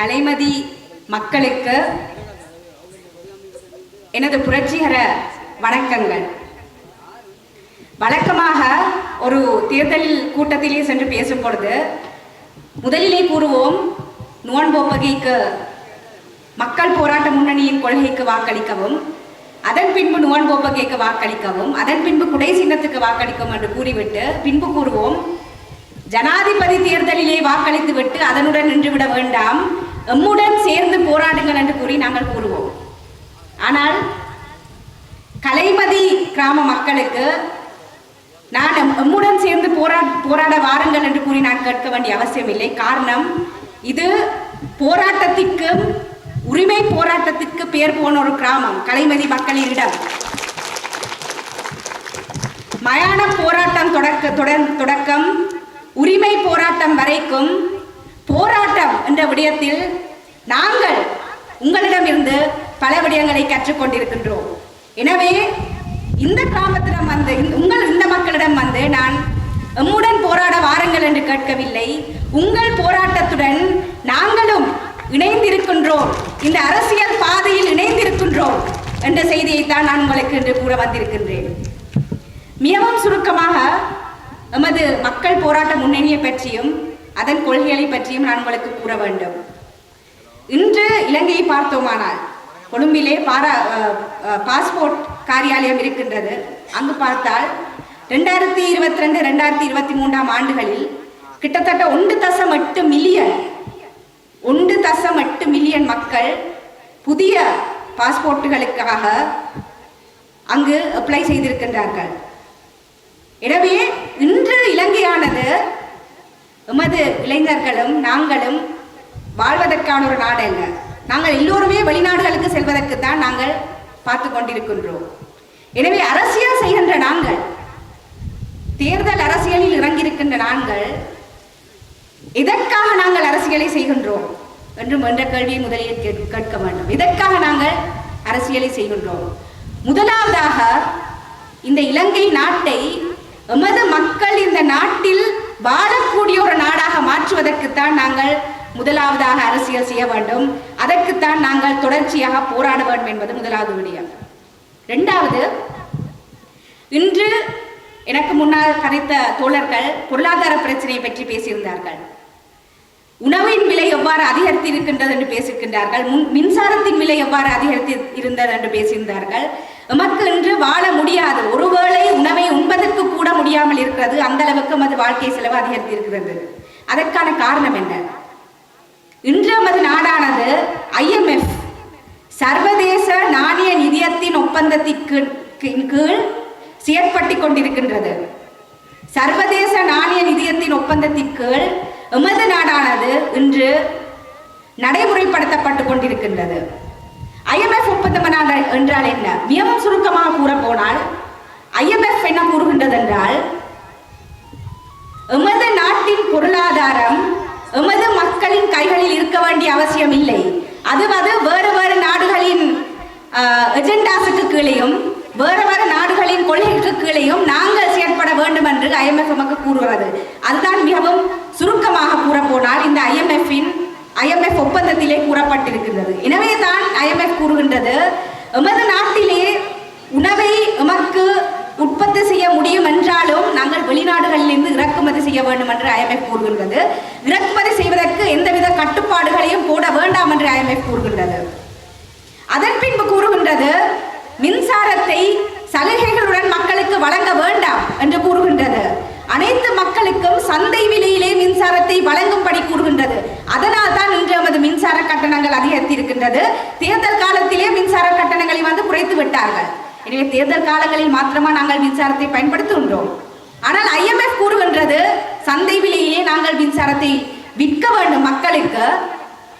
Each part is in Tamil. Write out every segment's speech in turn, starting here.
கலைமதி மக்களுக்கு எனது புரட்சிகர வணக்கங்கள். வழக்கமாக ஒரு தேர்தல் கூட்டத்திலே சென்று பேசும் பொழுது முதலிலே கூறுவோம் நுவன்போப்பகைக்கு மக்கள் போராட்ட முன்னணியின் கொள்கைக்கு வாக்களிக்கவும் அதன் பின்பு நுவன் போப்பகைக்கு வாக்களிக்கவும் அதன் பின்பு குடை சின்னத்துக்கு வாக்களிக்கவும் என்று கூறிவிட்டு பின்பு கூறுவோம் ஜனாதிபதி தேர்தலிலே வாக்களித்து விட்டு அதனுடன் நின்றுவிட வேண்டாம் எம்முடன் சேர்ந்து போராடுங்கள் என்று கூறி நாங்கள் கூறுவோம். ஆனால் கலைமதி கிராம மக்களுக்கு நான் எம்முடன் சேர்ந்து போரா போராட வாருங்கள் என்று கூறி நான் கேட்க வேண்டிய அவசியமில்லை. காரணம் இது போராட்டத்திற்கும் உரிமை போராட்டத்திற்கு பேர் போன ஒரு கிராமம் கலைமதி மக்களின் இடம் மயான போராட்டம் தொடக்க தொடர்- தொடக்கம் உரிமை போராட்டம் வரைக்கும் போரா என்ற விடயத்தில் நாங்கள் உங்களிடமிருந்து பல விடயங்களை கற்றுக்கொண்டிருக்கின்றோம். எனவே இந்த கிராமத்திடம் வந்து இந்த- உங்கள் இந்த மக்களிடம் வந்து நான் எம்முடன் போராட வாருங்கள் என்று கேட்கவில்லை. உங்கள் போராட்டத்துடன் நாங்களும் இணைந்திருக்கின்றோம். இந்த அரசியல் பாதையில் இணைந்திருக்கின்றோம் என்ற செய்தியைத்தான் நான் உங்களுக்கு என்று கூற வந்திருக்கின்றேன். மிகவும் சுருக்கமாக எமது மக்கள் போராட்ட முன்னணியை பற்றியும் அதன் கொள்கைகளை பற்றியும் நான் உங்களுக்கு கூற வேண்டும். இன்று இலங்கையை பார்த்தோமானால் கொழும்பிலே பாரா பாஸ்போர்ட் காரியாலயம் இருக்கின்றது. அங்கு பார்த்தால் ரெண்டாயிரத்தி இருபத்தி ரெண்டு ரெண்டாயிரத்தி இருபத்தி மூன்றாம் ஆண்டுகளில் கிட்டத்தட்ட ஒன்று தசம் எட்டு மில்லியன் ஒன்று தசம் எட்டு மில்லியன் மக்கள் புதிய பாஸ்போர்ட்டுகளுக்காக அங்கு அப்ளை செய்திருக்கின்றார்கள். எனவே இன்று இலங்கையானது எமது இளைஞர்களும் நாங்களும் வாழ்வதற்கான ஒரு நாடு அல்ல. நாங்கள் எல்லோருமே வெளிநாடுகளுக்கு செல்வதற்கு தான் நாங்கள் பார்த்து கொண்டிருக்கின்றோம். எனவே அரசியல் செய்கின்ற நாங்கள் தேர்தல் அரசியலில் இறங்கியிருக்கின்ற நாங்கள் எதற்காக நாங்கள் அரசியலை செய்கின்றோம் என்றும் என்ற கேள்வியை முதலில் கேட்க கேட்க வேண்டும். எதற்காக நாங்கள் அரசியலை செய்கின்றோம்? முதலாவதாக இந்த இலங்கை நாட்டை எமது மக்கள் இந்த நாட்டில் வாழக்கூடிய ஒரு நாடாக மாற்றுவதற்குத்தான் நாங்கள் முதலாவதாக அரசியல் செய்ய வேண்டும். அதற்குத்தான் நாங்கள் தொடர்ச்சியாக போராட வேண்டும் என்பது முதலாவது விடயம். இரண்டாவது இன்று எனக்கு முன்னால் கதைத்த தோழர்கள் பொருளாதார பிரச்சனையை பற்றி பேசியிருந்தார்கள். உணவின் விலை எவ்வாறு அதிகரித்து இருக்கின்றது என்று பேசியிருக்கின்றார்கள். முன் மின்சாரத்தின் விலை எவ்வாறு அதிகரித்து இருந்தது என்று பேசியிருந்தார்கள். எமக்கு இன்று வாழ முடியாது. ஒருவேளை உணவை உண்பதற்கு கூட முடியாமல் இருக்கிறது. அந்த அளவுக்கு நமது வாழ்க்கை செலவு அதிகரித்து இருக்கிறது அதற்கான காரணம் என்ன? இன்று நமது நாடானது ஐஎம்எஃப் சர்வதேச நாணய நிதியத்தின் ஒப்பந்தத்திற்கு கீழ் செயற்பட்டு கொண்டிருக்கின்றது. சர்வதேச நாணய நிதியத்தின் ஒப்பந்தத்தின் கீழ் எமது நாடானது இன்று நடைமுறைப்படுத்தப்பட்டு கொண்டிருக்கின்றது. ஐஎம்எஃப் ஒப்பந்தம் என்றால் என்ன? மிகவும் சுருக்கமாக கூற போனால் ஐஎம்எஃப் என்ன கூறுகின்றது என்றால் எமது நாட்டின் பொருளாதாரம் எமது மக்களின் கைகளில் இருக்க வேண்டிய அவசியம் இல்லை. அது வேறு வேறு நாடுகளின் எஜெண்டாஸுக்கு கீழேயும் வேறு வேறு நாடுகளின் கொள்கைக்கு கீழேயும் நாங்கள் செயற்பட வேண்டும் என்று ஐஎம்எஃப் நமக்கு கூறுகிறது. அதுதான் மிகவும் சுருக்கமாக கூற போனால் இந்த ஐஎம்எஃப்பின் ஐஎம்எஃப் ஒப்பந்தத்திலே கூறப்பட்டிருக்கின்றது. எனவே தான் ஐஎம்எஃப் கூறுகின்றது. எமது நாட்டிலே உணவை எமக்கு உற்பத்தி செய்ய முடியும் என்றாலும் நாங்கள் வெளிநாடுகளிலிருந்து இறக்குமதி செய்ய வேண்டும் என்று ஐஎம்எஃப் கூறுகின்றது. இறக்குமதி செய்வதற்கு எந்தவித கட்டுப்பாடுகளையும் போட வேண்டாம் என்று ஐஎம்எஃப் கூறுகின்றது. அதன் பின்பு கூறுகின்றது மின்சாரத்தை சலுகைகளுடன் மக்களுக்கு வழங்க வேண்டாம் என்று கூறுகின்றது. அனைத்து மக்களுக்கும் சந்தை விலையிலே மின்சாரத்தை வழங்கும்படி கூறுகின்றது. அதனால் தான் இன்று நமது மின்சார கட்டணங்கள் அதிகரித்திருக்கின்றது. தேர்தல் காலத்திலே மின்சார கட்டணங்களை வந்து குறைத்து விட்டார்கள். எனவே தேர்தல் காலங்களில் மாத்திரமா நாங்கள் மின்சாரத்தை பயன்படுத்துகின்றோம். ஆனால் ஐஎம்எஃப் கூறுகின்றது சந்தை விலையிலே நாங்கள் மின்சாரத்தை விற்க வேண்டும் மக்களுக்கு.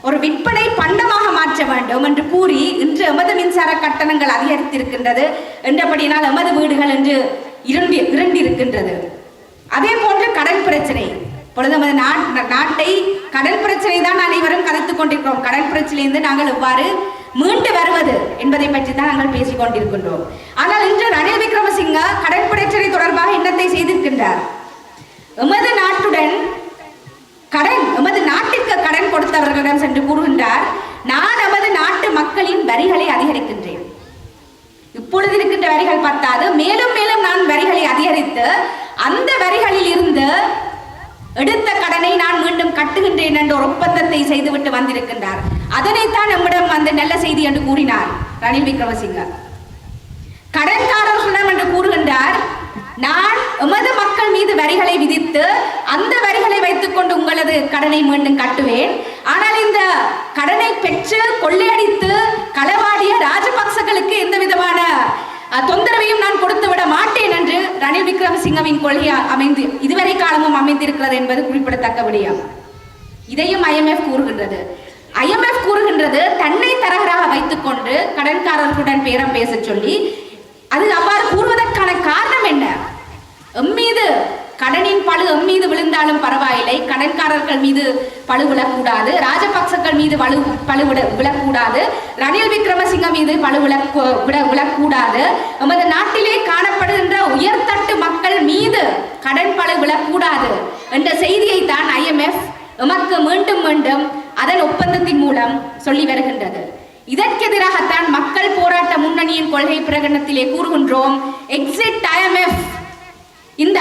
ஒரு விற்பனை பண்டமாக மாற்ற வேண்டும் என்று கூறி இன்று எமது மின்சார கட்டணங்கள் அதிகரித்திருக்கின்றது. என்றபடியினால் எமது வீடுகள் என்று இரண்டு இருண்டிருக்கின்றது. அதே போன்று கடன் பிரச்சனை. பொழுது நமது நாட்டை கடல் பிரச்சனை தான் அனைவரும் கதைத்துக் கொண்டிருக்கிறோம். கடல் பிரச்சனையிலிருந்து நாங்கள் எவ்வாறு மீண்டு வருவது என்பதை பற்றி தான் நாங்கள் பேசிக் கொண்டிருக்கின்றோம். ஆனால் இன்று ரணில் விக்ரமசிங்க கடல் பிரச்சனை தொடர்பாக என்னத்தை செய்திருக்கின்றார்? எமது நாட்டுடன் கடன் எமது நாட்டிற்கு கடன் கொடுத்தவர்களிடம் சென்று கூறுகின்றார் நான் எமது நாட்டு மக்களின் வரிகளை அதிகரிக்கின்றேன். இப்பொழுது இருக்கின்ற வரிகள் பத்தாது. மேலும் மேலும் நான் வரிகளை அதிகரித்து அந்த வரிகளில் இருந்து எடுத்த கடனை நான் மீண்டும் கட்டுகின்றேன் என்ற ஒரு ஒப்பந்தத்தை செய்துவிட்டு வந்திருக்கின்றார். அதனைத்தான் நம்மிடம் அந்த நல்ல செய்தி என்று கூறினார் ரணில் விக்ரமசிங்க. கடன்காரர்களிடம் என்று கூறுகின்றார் நான் எமது மக்கள் மீது வரிகளை விதித்து அந்த வரிகளை வைத்துக்கொண்டு உங்களது கடனை மீண்டும் கட்டுவேன். ஆனால் இந்த கடனை பெற்று கொள்ளையடித்து களவாடிய ராஜபக்சகளுக்கு எந்த விதமான தொந்தரவையும் நான் கொடுத்து விட மாட்டேன் என்று ரணில் விக்ரமசிங்கவின் கொள்கை அமைந்து இதுவரை காலமும் அமைந்திருக்கிறது என்பது குறிப்பிடத்தக்க விடயம். இதையும் ஐஎம்எஃப் கூறுகின்றது. ஐஎம்எஃப் கூறுகின்றது தன்னை தரகராக வைத்துக்கொண்டு கடன்காரர்களுடன் பேரம் பேச சொல்லி அது அவ்வாறு கூறுவதற்கான காரணம் என்ன? எம்மீது கடனின் பழு எம்மீது விழுந்தாலும் பரவாயில்லை. கடன்காரர்கள் மீது பழு விழக்கூடாது. ராஜபக்சக்கள் மீது வலு பழு விட விழக்கூடாது. ரணில் விக்ரமசிங்க மீது பழு விழக்கு விட விழக்கூடாது. நமது நாட்டிலே காணப்படுகின்ற உயர்தட்டு மக்கள் மீது கடன் பழு விழக்கூடாது என்ற செய்தியை தான் ஐஎம்எஃப் எமக்கு மீண்டும் மீண்டும் அதன் ஒப்பந்தத்தின் மூலம் சொல்லி வருகின்றது. இதற்கெதிராகத்தான் மக்கள் போராட்ட முன்னணியின் கொள்கை பிரகடனத்திலே கூறுகின்றோம். எக்ஸிட் ஐஎம்எஃப் இந்த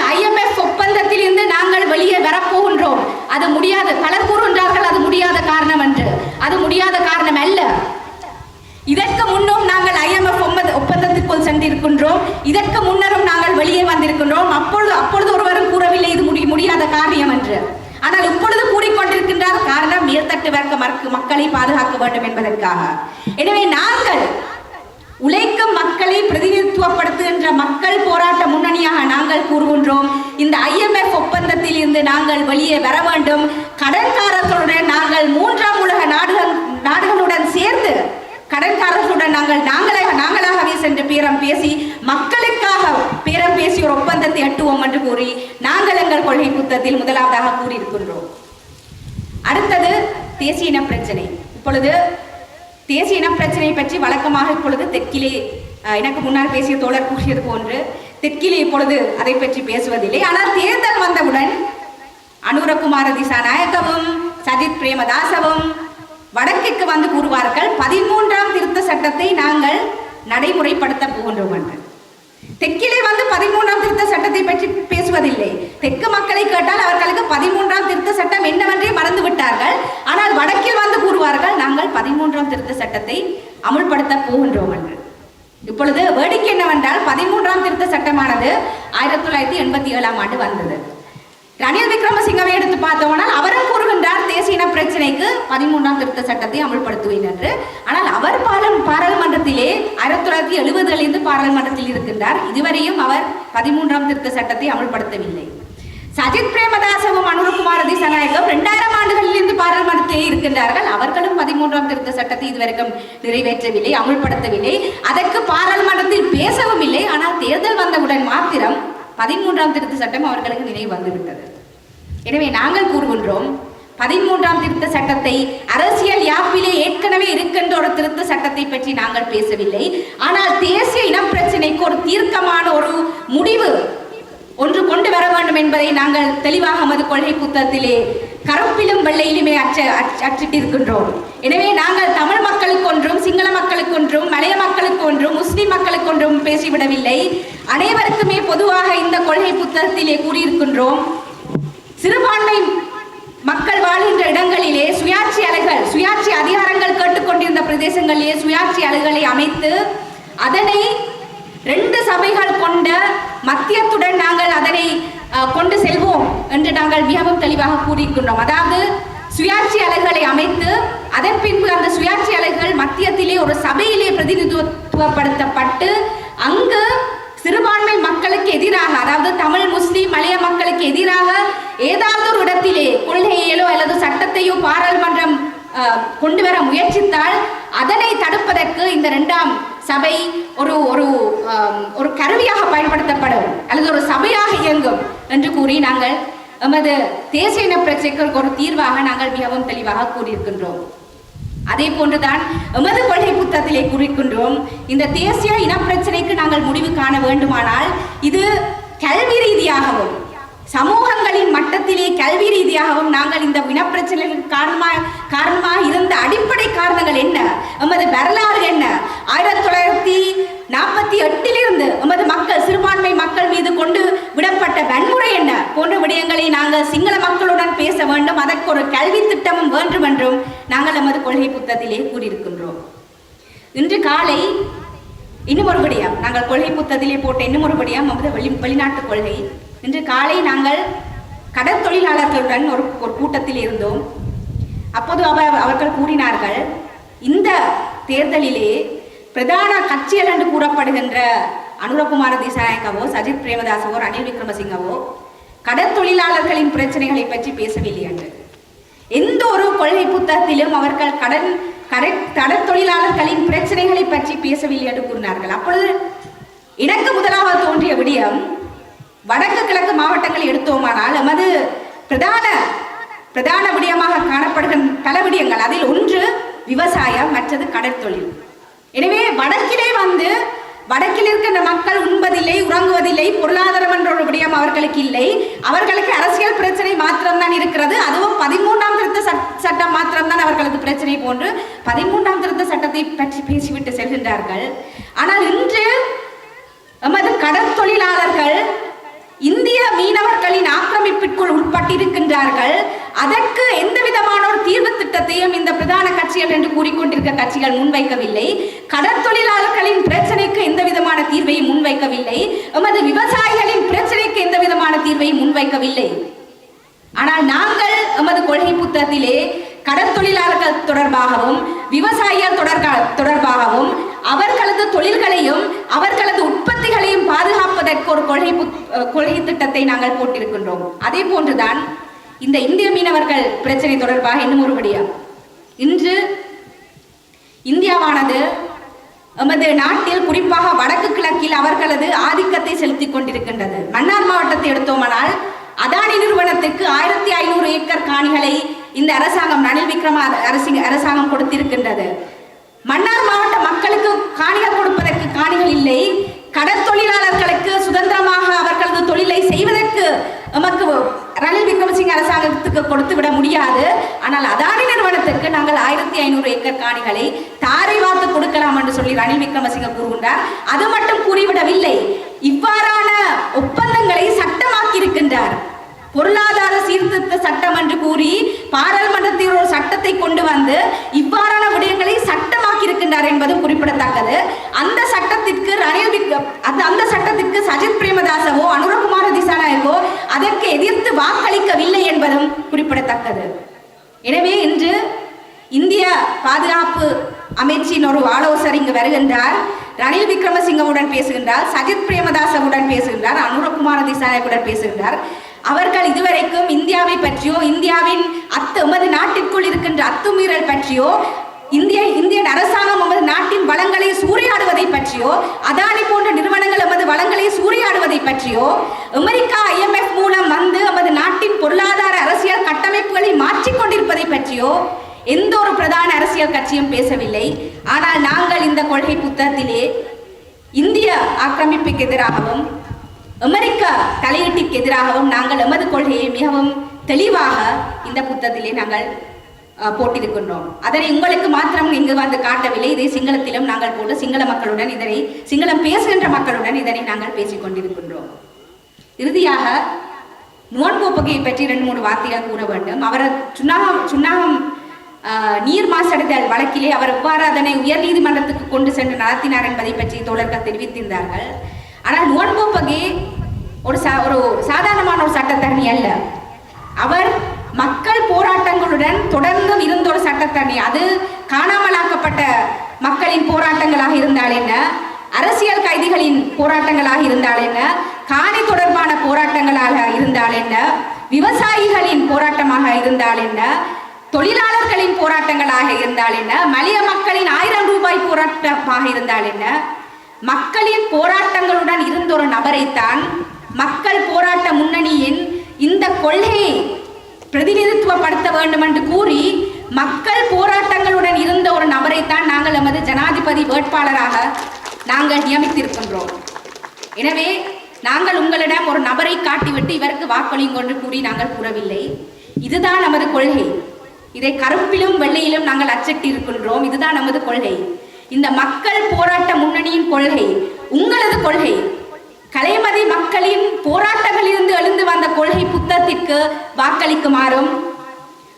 நாங்கள் வெளியே வரப்போகின்றோம். அது முடியாது பலர் கூறுகின்றார்கள் அது முடியாத காரணம் என்று. அது முடியாத காரணம் அல்ல. இதற்கு முன்னும் நாங்கள் ஐஎம்எஃப் ஒப்பந்தத்திற்குள் சென்றிருக்கின்றோம். இதற்கு முன்னரும் நாங்கள் வெளியே வந்திருக்கின்றோம். அப்பொழுது அப்பொழுது ஒருவரும் கூறவில்லை இது முடி முடியாத காரியம் என்று. ஆனால் இப்பொழுது கூறிக்கொண்டிருக்கின்றார் காரணம் மேற்தட்டு வர்க்க மற்கு- மக்களை பாதுகாக்க வேண்டும் என்பதற்காக. எனவே நாங்கள் உழைக்கும் மக்களை பிரதிநிதித்துவப்படுத்துகின்ற மக்கள் போராட்ட முன்னணியாக நாங்கள் கூறுகின்றோம். இந்த ஐஎம் இருந்து நாங்கள் வெளியே வர வேண்டும். கடன்காரர்களுடன் நாங்கள் மூன்றாம் உலக நாடுகள் நாடுகளுடன் சேர்ந்து கடன்காரர்களுடன் நாங்கள் நாங்களாக நாங்களாகவே சென்று பேரம் பேசி மக்களுக்காக பேரம் பேசி ஒரு ஒப்பந்தத்தை எட்டுவோம் என்று கூறி நாங்கள் எங்கள் கொள்கை புத்தகத்தில் முதலாவதாக கூறியிருக்கின்றோம். அடுத்தது தேசிய இன பிரச்சனை இப்பொழுது தேசிய இன பிரச்சனை பற்றி வழக்கமாக இப்பொழுது தெற்கிலே எனக்கு முன்னால் பேசிய தோழர் கூறியது போன்று தெற்கிலே இப்பொழுது அதை பற்றி பேசுவதில்லை. ஆனால் தேர்தல் வந்தவுடன் அனுரகுமார திசாநாயக்கவும் சஜித் பிரேமதாசவும் வடக்கிற்கு வந்து கூறுவார்கள் பதிமூன்றாம் திருத்த சட்டத்தை நாங்கள் நடைமுறைப்படுத்த போகின்றோம் என்று. தெற்கிலே வந்து பதிமூன்றாம் திருத்த சட்டத்தை பற்றி பேசுவதில்லை. தெற்கு மக்களை கேட்டால் அவர்களுக்கு பதிமூன்றாம் திருத்த சட்டம் என்னவென்றே மறந்து விட்டார்கள். ஆனால் வடக்கில் வந்து கூறுவார்கள் நாங்கள் பதிமூன்றாம் திருத்த சட்டத்தை அமுல்படுத்த போகின்றோம் என்று. இப்பொழுது வேடிக்கை என்னவென்றால் பதிமூன்றாம் திருத்த சட்டமானது ஆயிரத்தி தொள்ளாயிரத்தி எண்பத்தி ஏழாம் ஆண்டு வந்தது. ரணில் விக்ரமசிங்கவை எடுத்து பார்த்தோம்னால் அவரும் கூறுகின்றார் தேசிய இன பிரச்சனைக்கு பதிமூன்றாம் திருத்த சட்டத்தை அமல்படுத்துவேன் என்று. ஆனால் அவர் பாராள பாராளுமன்றத்திலே ஆயிரத்தி தொள்ளாயிரத்தி எழுபதுகளிலிருந்து பாராளுமன்றத்தில் இருக்கின்றார். இதுவரையும் அவர் பதிமூன்றாம் திருத்த சட்டத்தை அமல்படுத்தவில்லை. சஜித் பிரேமதாசவும் அனுரகுமார திசாநாயகம் இரண்டாயிரம் ஆண்டுகளிலிருந்து பாராளுமன்றத்தில் இருக்கின்றார்கள். அவர்களும் பதிமூன்றாம் திருத்த சட்டத்தை இதுவரைக்கும் நிறைவேற்றவில்லை அமுல்படுத்தவில்லை. அதற்கு பாராளுமன்றத்தில் பேசவும் இல்லை. ஆனால் தேர்தல் வந்தவுடன் மாத்திரம் பதிமூன்றாம் திருத்த சட்டம் அவர்களுக்கு நினைவு வந்துவிட்டது. எனவே நாங்கள் கூறுகின்றோம் பதிமூன்றாம் திருத்த சட்டத்தை அரசியல் யாப்பிலே ஏற்கனவே இருக்கின்ற ஒரு திருத்த சட்டத்தை பற்றி நாங்கள் பேசவில்லை. ஆனால் தேசிய இனப்பிரச்சினைக்கு ஒரு தீர்க்கமான ஒரு முடிவு ஒன்று கொண்டு வர வேண்டும் என்பதை நாங்கள் தெளிவாக மது கொள்கை புத்தகத்திலே கருப்பிலும் வெள்ளையிலுமே அச்ச அச்ச- அச்சிட்டிருக்கின்றோம் எனவே நாங்கள் தமிழ் மக்களுக்கு ஒன்றும் சிங்கள மக்களுக்கு ஒன்றும் மலைய மக்களுக்கு ஒன்றும் முஸ்லிம் மக்களுக்கு ஒன்றும் பேசிவிடவில்லை. அனைவருக்குமே பொதுவாக இந்த கொள்கை புத்தகத்திலே கூறியிருக்கின்றோம். சிறுபான்மை மக்கள் வாழ்கின்ற இடங்களிலே சுயாட்சி அலைகள் சுயாட்சி அதிகாரங்கள் கேட்டுக்கொண்டிருந்த பிரதேசங்களிலே சுயாட்சி அலைகளை அமைத்து அதனை ரெண்டு சபைகள் கொண்ட மத்தியத்துடன் நாங்கள் அதனை கொண்டு செல்வோம் என்று நாங்கள் மிகவும் தெளிவாக கூறியிருக்கின்றோம். அதாவது சுயாட்சி அலைகளை அமைத்து அதன் பின்பு அந்த சுயாட்சி அலைகள் மத்தியத்திலே ஒரு சபையிலே பிரதிநிதித்துவப்படுத்தப்பட்டு அங்கு சிறுபான்மை மக்களுக்கு எதிராக அதாவது தமிழ் முஸ்லீம் மலைய மக்களுக்கு எதிராக ஏதாவது ஒரு இடத்திலே கொள்கையிலோ அல்லது சட்டத்தையோ பாராளுமன்றம் கொண்டு வர முயற்சித்தால் அதனை தடுப்பதற்கு இந்த இரண்டாம் சபை ஒரு ஒரு ஒரு கருவியாக பயன்படுத்தப்படும். அல்லது ஒரு சபையாக இயங்கும் என்று கூறி நாங்கள் எமது தேசிய இன பிரச்சனைக்கு ஒரு தீர்வாக நாங்கள் மிகவும் தெளிவாக கூறியிருக்கின்றோம். அதே போன்றுதான் எமது கொள்கை புத்தகத்திலே குறிக்கின்றோம் இந்த தேசிய இனப்பிரச்சனைக்கு நாங்கள் முடிவு காண வேண்டுமானால் இது கல்வி ரீதியாகவும் சமூகங்களின் மட்டத்திலே கல்வி ரீதியாகவும் நாங்கள் இந்த இனப்பிரச்சனைகளுக்கு காரணமாக காரணமாக இருந்த அடிப்படை காரணங்கள் என்ன? எமது வரலாறு என்ன? ஆயிரத்தி தொள்ளாயிரத்தி நாற்பத்தி எட்டிலிருந்து எமது மக்கள் சிறுபான்மை மக்கள் மீது கொண்டு விடப்பட்ட வன்முறை என்ன? போன்ற விடயங்களை நாங்கள் சிங்கள மக்களுடன் பேச வேண்டும். அதற்கு ஒரு கல்வி திட்டமும் வேண்டும் என்றும் நாங்கள் எமது கொள்கை புத்தகத்திலே கூறியிருக்கின்றோம். இன்று காலை இன்னும் ஒரு விடயம். நாங்கள் கொள்கை புத்தகத்திலே போட்ட இன்னும் ஒரு விடயம் நமது வெளி வெளிநாட்டு கொள்கை. இன்று காலை நாங்கள் கடற்தொழிலாளர்களுடன் ஒரு ஒரு கூட்டத்தில் இருந்தோம். அப்போது அவர் அவர்கள் கூறினார்கள் இந்த தேர்தலிலே பிரதான கட்சிகள் என்று கூறப்படுகின்ற அனுரகுமார திசாநாயக்கவோ சஜித் பிரேமதாசவோ ரணில் விக்ரமசிங்கவோ கடற்தொழிலாளர்களின் பிரச்சனைகளை பற்றி பேசவில்லை என்று. எந்த ஒரு கொள்கை புத்தகத்திலும் அவர்கள் கடன் கடை கடற்தொழிலாளர்களின் பிரச்சனைகளை பற்றி பேசவில்லை என்று கூறினார்கள். அப்பொழுது எனக்கு முதலாக தோன்றிய விடயம் வடக்கு கிழக்கு மாவட்டங்கள் எடுத்தோமானால் எமது பிரதான பிரதான விடயமாக காணப்படுகின்ற பல விடயங்கள். அதில் ஒன்று விவசாயம் மற்றது கடற்தொழில் எனவே வடக்கிலே வந்து வடக்கில் இருக்கின்ற மக்கள் உண்பதில்லை உறங்குவதில்லை பொருளாதாரம் என்ற ஒரு விடயம் அவர்களுக்கு இல்லை. அவர்களுக்கு அரசியல் பிரச்சனை மாத்திரம்தான் இருக்கிறது. அதுவும் பதிமூன்றாம் திருத்த சட்டம் மாத்திரம்தான் அவர்களது பிரச்சனை போன்று பதிமூன்றாம் திருத்த சட்டத்தை பற்றி பேசிவிட்டு செல்கின்றார்கள். ஆனால் இன்று எமது கடற்தொழிலாளர்கள் ஆக்கிரமிப்பிற்குள் உட்பட்டிருக்கின்றார்கள். அதற்கு எந்த விதமான ஒரு தீர்வு திட்டத்தையும் இந்த பிரதான கட்சிகள் என்று கூறிக்கொண்டிருக்க கட்சிகள் முன்வைக்கவில்லை. கடற்தொழிலாளர்களின் பிரச்சனைக்கு எந்த விதமான தீர்வையும் முன்வைக்கவில்லை. எமது விவசாயிகளின் பிரச்சனைக்கு எந்த விதமான தீர்வையும் முன்வைக்கவில்லை. ஆனால் நாங்கள் எமது கொள்கை புத்தகத்திலே கடற்தொழிலாளர்கள் தொடர்பாகவும் விவசாயிகள் தொடர்பாகவும் அவர்களது தொழில்களையும் அவர்களது உட்ப பாதுகாப்பதற்கு ஒரு கொள்கை புத்- கொள்கை திட்டத்தை நாங்கள் போட்டிருக்கின்றோம். அதே போன்றுதான் இந்த இந்திய மீனவர்கள் பிரச்சனை தொடர்பாக இன்னும் ஒருபடியா இன்று இந்தியாவானது எமது நாட்டில் குறிப்பாக வடக்கு கிழக்கில் அவர்களது ஆதிக்கத்தை செலுத்திக் கொண்டிருக்கின்றது. மன்னார் மாவட்டத்தை எடுத்தோமானால் அதானி நிறுவனத்துக்கு ஆயிரத்தி ஐநூறு ஏக்கர் காணிகளை இந்த அரசாங்கம் ரணில் விக்ரம அரசாங்கம் கொடுத்திருக்கின்றது. மன்னார் மாவட்ட மக்களுக்கு காணிகள் கொடுப்பதற்கு காணிகள் இல்லை கடற்தொழிலாளர்களுக்கு சுதந்திரமாக அவர்களது தொழிலை செய்வதற்கு நமக்கு ரணில் விக்ரமசிங்க அரசாங்கத்துக்கு கொடுத்து விட முடியாது. ஆனால் அதானி நிறுவனத்திற்கு நாங்கள் ஆயிரத்தி ஐநூறு ஏக்கர் காணிகளை தாரை வார்த்து கொடுக்கலாம் என்று சொல்லி ரணில் விக்ரமசிங்க கூறுகின்றார். அது மட்டும் கூறிவிடவில்லை. இவ்வாறான ஒப்பந்தங்களை சட்டமாக்கி இருக்கின்றார் பொருளாதார சீர்திருத்த சட்டம் என்று கூறி பாராளுமன்றத்தில் ஒரு சட்டத்தை கொண்டு வந்து இவ்வாறான விடயங்களை சட்டமாக்கி இருக்கின்றார் என்பது குறிப்பிடத்தக்கது. அந்த சட்டத்திற்கு ரணில் அந்த அந்த சட்டத்திற்கு சஜித் பிரேமதாசவோ அனுர என்பதும் குறிப்பிடத்தக்கது. எனவே இன்று இந்திய பாதுகாப்பு அமைச்சின் ஒரு ஆலோசகர் இங்கு வருகின்றார். ரணில் விக்ரமசிங்கவுடன் பேசுகின்றார். சஜித் பிரேமதாசவுடன் பேசுகின்றார். அனுரகுமார திசாயக்குடன் பேசுகின்றார். அவர்கள் இதுவரைக்கும் இந்தியாவை பற்றியோ இந்தியாவின் அத்து உமது நாட்டிற்குள் இருக்கின்ற அத்துமீறல் பற்றியோ இந்திய இந்திய அரசாங்கம் உமது நாட்டின் வளங்களை சூறையாடுவதை பற்றியோ அதானி போன்ற நிறுவனங்கள் எமது வளங்களை சூறையாடுவதை பற்றியோ அமெரிக்கா ஐஎம்எஃப் மூலம் வந்து நமது நாட்டின் பொருளாதார அரசியல் கட்டமைப்புகளை மாற்றிக் கொண்டிருப்பதை பற்றியோ எந்த ஒரு பிரதான அரசியல் கட்சியும் பேசவில்லை. ஆனால் நாங்கள் இந்த கொள்கை புத்தகத்திலே இந்திய ஆக்கிரமிப்புக்கு எதிராகவும் அமெரிக்க தலையீட்டுக்கு எதிராகவும் நாங்கள் எமது கொள்கையை மிகவும் தெளிவாக இந்த புத்தகத்திலே நாங்கள் போட்டிருக்கின்றோம். அதனை உங்களுக்கு மாத்திரம் இங்கு வந்து காட்டவில்லை. இதை சிங்களத்திலும் நாங்கள் போட்டு சிங்கள மக்களுடன் இதனை சிங்களம் பேசுகின்ற மக்களுடன் இதனை நாங்கள் பேசிக் கொண்டிருக்கின்றோம் இறுதியாக நோன்போப்பகையை பற்றி ரெண்டு மூணு வார்த்தைகள் கூற வேண்டும். அவர் சுண்ணாகம் சுண்ணாகம் நீர் மாசடைதல் வழக்கிலே அவர் எவ்வாறு அதனை உயர் நீதிமன்றத்துக்கு கொண்டு சென்று நடத்தினார் என்பதை பற்றி தோழர்கள் தெரிவித்திருந்தார்கள். ஆனால் நோன்போப்பகை ஒரு சா ஒரு சாதாரணமான ஒரு சட்டத்தரணி அல்ல. அவர் மக்கள் போராட்டங்களுடன் தொடர்ந்து இருந்த ஒரு சட்டத்தரணி. அது காணாமலாக்கப்பட்ட மக்களின் போராட்டங்களாக இருந்தால் என்ன? அரசியல் கைதிகளின் போராட்டங்களாக இருந்தால் என்ன? காணி தொடர்பான போராட்டங்களாக இருந்தால் என்ன? விவசாயிகளின் போராட்டமாக இருந்தால் என்ன? தொழிலாளர்களின் போராட்டங்களாக இருந்தால் என்ன? மலிய மக்களின் ஆயிரம் ரூபாய் போராட்டமாக இருந்தால் என்ன? மக்களின் போராட்டங்களுடன் இருந்த ஒரு நபரைத்தான் மக்கள் போராட்ட முன்னணியின் இந்த கொள்கையை பிரதிநிதித்துவப்படுத்த வேண்டும் என்று கூறி மக்கள் போராட்டங்களுடன் இருந்த ஒரு நபரைத்தான் நாங்கள் எமது ஜனாதிபதி வேட்பாளராக நாங்கள் நியமித்திருக்கின்றோம். எனவே நாங்கள் உங்களிடம் ஒரு நபரை காட்டிவிட்டு இவருக்கு வாக்களியுங்கள் என்று கூறி நாங்கள் கூறவில்லை. இதுதான் நமது கொள்கை. இதை கருப்பிலும் வெள்ளையிலும் நாங்கள் அச்சட்டி இருக்கின்றோம் இதுதான் நமது கொள்கை. இந்த மக்கள் போராட்ட முன்னணியின் கொள்கை உங்களது கொள்கை. கலைமதி மக்களின் போராட்டங்களிலிருந்து எழுந்து வந்த கொள்கை புத்தகத்திற்கு வாக்களிக்குமாறும்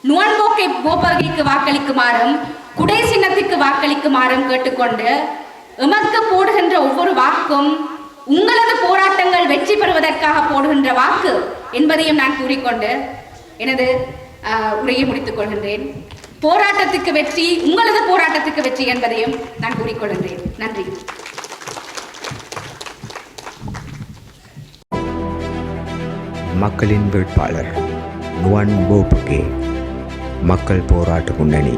நுவன்போக்கை கோபகைக்கு வாக்களிக்குமாறும் குடை சின்னத்திற்கு வாக்களிக்குமாறும் கேட்டுக்கொண்டு எமக்கு போடுகின்ற ஒவ்வொரு வாக்கும் உங்களது போராட்டங்கள் வெற்றி பெறுவதற்காக போடுகின்ற வாக்கு என்பதையும் நான் கூறிக்கொண்டு எனது உரையை முடித்துக் கொள்கின்றேன். போராட்டத்துக்கு வெற்றி உங்களது போராட்டத்துக்கு வெற்றி என்பதையும் நான் கூறிக்கொள்கின்றேன். நன்றி. மக்களின் வேட்பாளர் நுவன் போபுகே மக்கள் போராட்ட முன்னணி.